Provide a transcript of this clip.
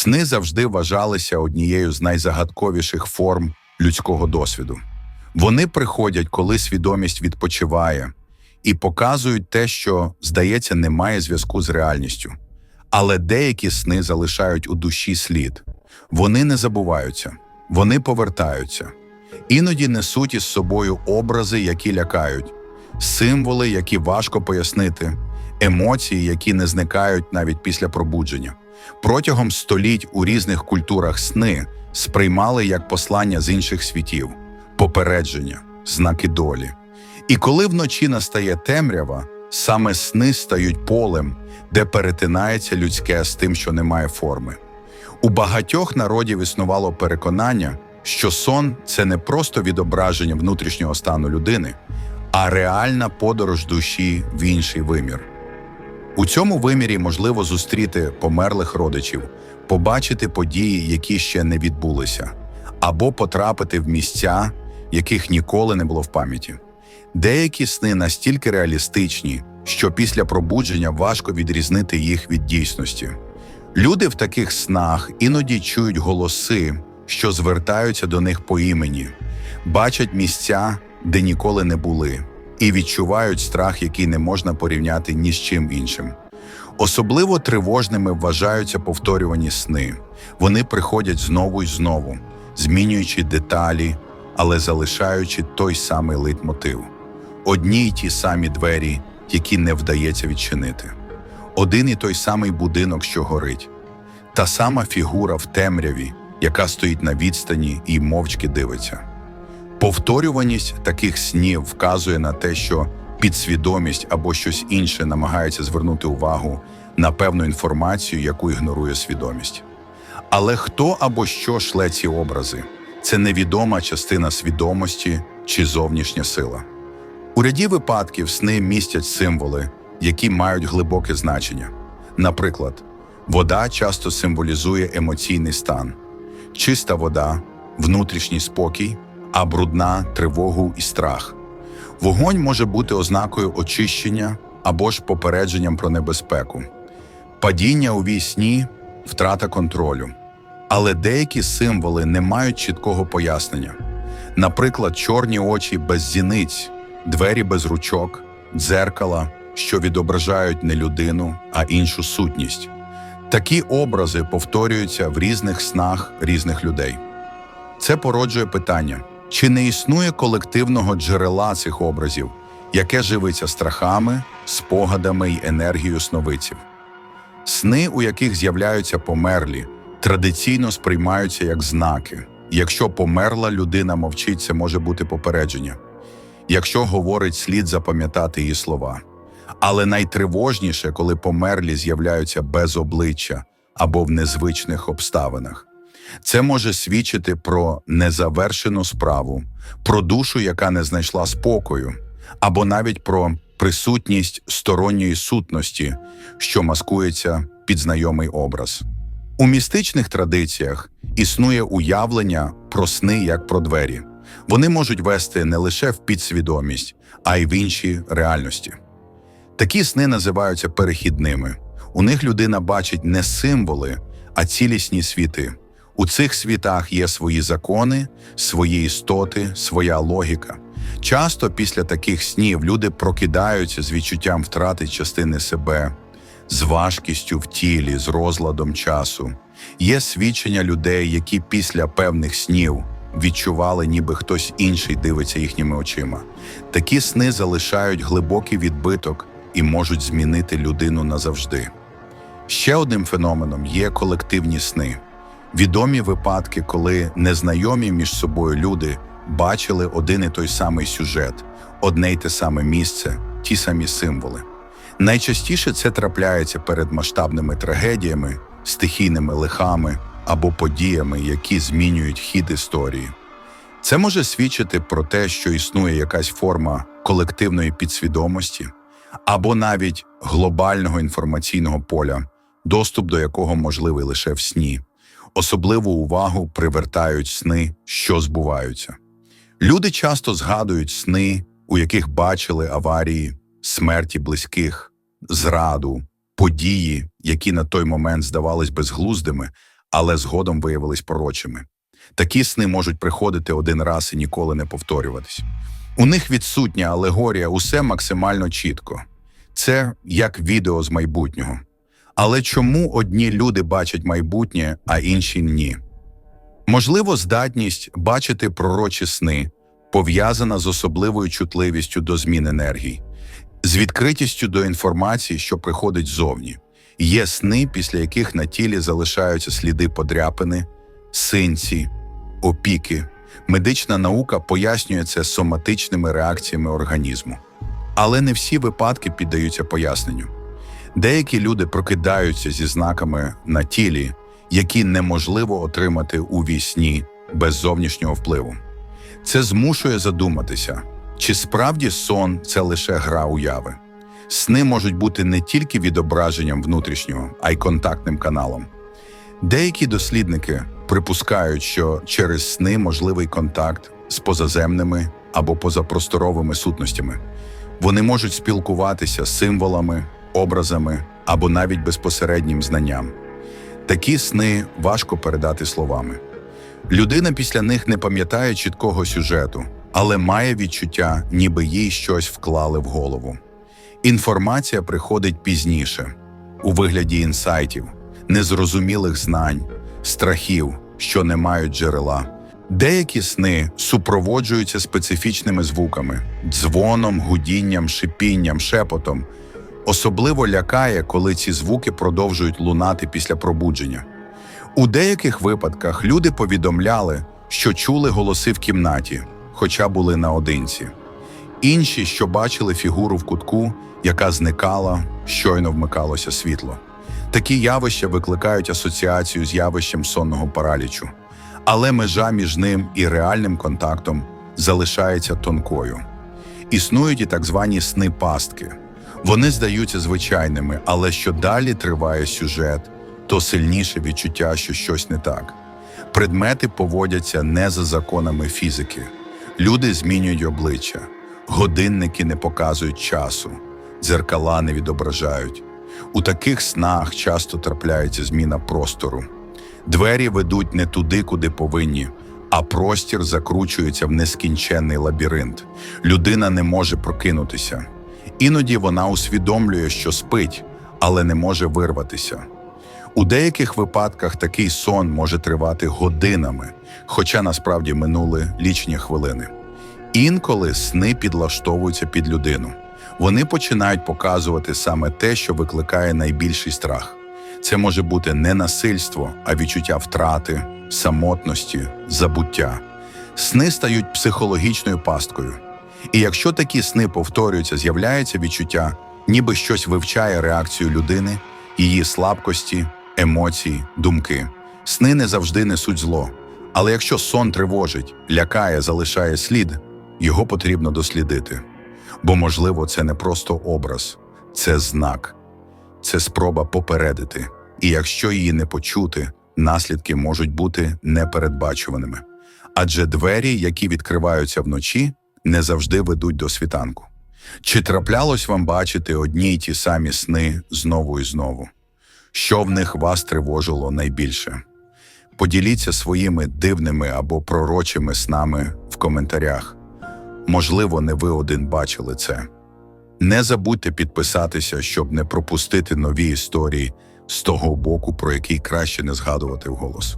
Сни завжди вважалися однією з найзагадковіших форм людського досвіду. Вони приходять, коли свідомість відпочиває, і показують те, що, здається, не має зв'язку з реальністю. Але деякі сни залишають у душі слід. Вони не забуваються, вони повертаються. Іноді несуть із собою образи, які лякають, символи, які важко пояснити, емоції, які не зникають навіть після пробудження. Протягом століть у різних культурах сни сприймали як послання з інших світів, попередження, знаки долі. І коли вночі настає темрява, саме сни стають полем, де перетинається людське з тим, що не має форми. У багатьох народів існувало переконання, що сон це не просто відображення внутрішнього стану людини, а реальна подорож душі в інший вимір. У цьому вимірі можливо зустріти померлих родичів, побачити події, які ще не відбулися, або потрапити в місця, яких ніколи не було в пам'яті. Деякі сни настільки реалістичні, що після пробудження важко відрізнити їх від дійсності. Люди в таких снах іноді чують голоси, що звертаються до них по імені, бачать місця, де ніколи не були, і відчувають страх, який не можна порівняти ні з чим іншим. Особливо тривожними вважаються повторювані сни. Вони приходять знову й знову, змінюючи деталі, але залишаючи той самий лейтмотив. Одні й ті самі двері, які не вдається відчинити. Один і той самий будинок, що горить, та сама фігура в темряві, яка стоїть на відстані і мовчки дивиться. Повторюваність таких снів вказує на те, що підсвідомість або щось інше намагається звернути увагу на певну інформацію, яку ігнорує свідомість. Але хто або що шле ці образи це невідома частина свідомості чи зовнішня сила. У ряді випадків сни містять символи, які мають глибоке значення. Наприклад, вода часто символізує емоційний стан, чиста вода, внутрішній спокій, а брудна тривогу і страх. Вогонь може бути ознакою очищення або ж попередженням про небезпеку, падіння у вісні, втрата контролю. Але деякі символи не мають чіткого пояснення. Наприклад, чорні очі без зіниць, двері без ручок, дзеркала, що відображають не людину, а іншу сутність. Такі образи повторюються в різних снах різних людей. Це породжує питання: чи не існує колективного джерела цих образів, яке живиться страхами, спогадами й енергією сновидців? Сни, у яких з'являються померлі, традиційно сприймаються як знаки. Якщо померла людина мовчить, це може бути попередження. Якщо говорить, слід запам'ятати її слова. Але найтривожніше, коли померлі з'являються без обличчя або в незвичних обставинах. Це може свідчити про незавершену справу, про душу, яка не знайшла спокою, або навіть про присутність сторонньої сутності, що маскується під знайомий образ. У містичних традиціях існує уявлення про сни як про двері. Вони можуть вести не лише в підсвідомість, а й в інші реальності. Такі сни називаються перехідними. У них людина бачить не символи, а цілісні світи. У цих світах є свої закони, свої істоти, своя логіка. Часто після таких снів люди прокидаються з відчуттям втрати частини себе, з важкістю в тілі, з розладом часу. Є свідчення людей, які після певних снів відчували, ніби хтось інший дивиться їхніми очима. Такі сни залишають глибокий відбиток і можуть змінити людину назавжди. Ще одним феноменом є колективні сни. Відомі випадки, коли незнайомі між собою люди бачили один і той самий сюжет, одне й те саме місце, ті самі символи. Найчастіше це трапляється перед масштабними трагедіями, стихійними лихами або подіями, які змінюють хід історії. Це може свідчити про те, що існує якась форма колективної підсвідомості або навіть глобального інформаційного поля, доступ до якого можливий лише в сні. Особливу увагу привертають сни, що збуваються. Люди часто згадують сни, у яких бачили аварії, смерті близьких, зраду, події, які на той момент здавались безглуздими, але згодом виявились пророчими. Такі сни можуть приходити один раз і ніколи не повторюватись. У них відсутня алегорія, усе максимально чітко. Це як відео з майбутнього. Але чому одні люди бачать майбутнє, а інші ні? Можливо, здатність бачити пророчі сни пов'язана з особливою чутливістю до змін енергій, з відкритістю до інформації, що приходить ззовні. Є сни, після яких на тілі залишаються сліди подряпини, синці, опіки. Медична наука пояснює це соматичними реакціями організму. Але не всі випадки піддаються поясненню. Деякі люди прокидаються зі знаками на тілі, які неможливо отримати у вісні без зовнішнього впливу. Це змушує задуматися, чи справді сон це лише гра уяви. Сни можуть бути не тільки відображенням внутрішнього, а й контактним каналом. Деякі дослідники припускають, що через сни можливий контакт з позаземними або позапросторовими сутностями. Вони можуть спілкуватися з символами, образами або навіть безпосереднім знанням. Такі сни важко передати словами. Людина після них не пам'ятає чіткого сюжету, але має відчуття, ніби їй щось вклали в голову. Інформація приходить пізніше, у вигляді інсайтів, незрозумілих знань, страхів, що не мають джерела. Деякі сни супроводжуються специфічними звуками, дзвоном, гудінням, шипінням, шепотом. Особливо лякає, коли ці звуки продовжують лунати після пробудження. У деяких випадках люди повідомляли, що чули голоси в кімнаті, хоча були наодинці. Інші, що бачили фігуру в кутку, яка зникала, щойно вмикалося світло. Такі явища викликають асоціацію з явищем сонного паралічу, але межа між ним і реальним контактом залишається тонкою. Існують і так звані сни пастки. Вони здаються звичайними, але що далі триває сюжет, то сильніше відчуття, що щось не так. Предмети поводяться не за законами фізики. Люди змінюють обличчя, годинники не показують часу, дзеркала не відображають. У таких снах часто трапляється зміна простору. Двері ведуть не туди, куди повинні, а простір закручується в нескінченний лабіринт. Людина не може прокинутися. Іноді вона усвідомлює, що спить, але не може вирватися. У деяких випадках такий сон може тривати годинами, хоча насправді минули лічні хвилини. Інколи сни підлаштовуються під людину. Вони починають показувати саме те, що викликає найбільший страх. Це може бути не насильство, а відчуття втрати, самотності, забуття. Сни стають психологічною пасткою. І якщо такі сни повторюються, з'являється відчуття, ніби щось вивчає реакцію людини, її слабкості, емоції, думки. Сни не завжди несуть зло. Але якщо сон тривожить, лякає, залишає слід, його потрібно дослідити. Бо, можливо, це не просто образ, це знак, це спроба попередити. І якщо її не почути, наслідки можуть бути непередбачуваними. Адже двері, які відкриваються вночі, не завжди ведуть до світанку. Чи траплялось вам бачити одні й ті самі сни знову і знову? Що в них вас тривожило найбільше? Поділіться своїми дивними або пророчими снами в коментарях. Можливо, не ви один бачили це. Не забудьте підписатися, щоб не пропустити нові історії з того боку, про який краще не згадувати вголос.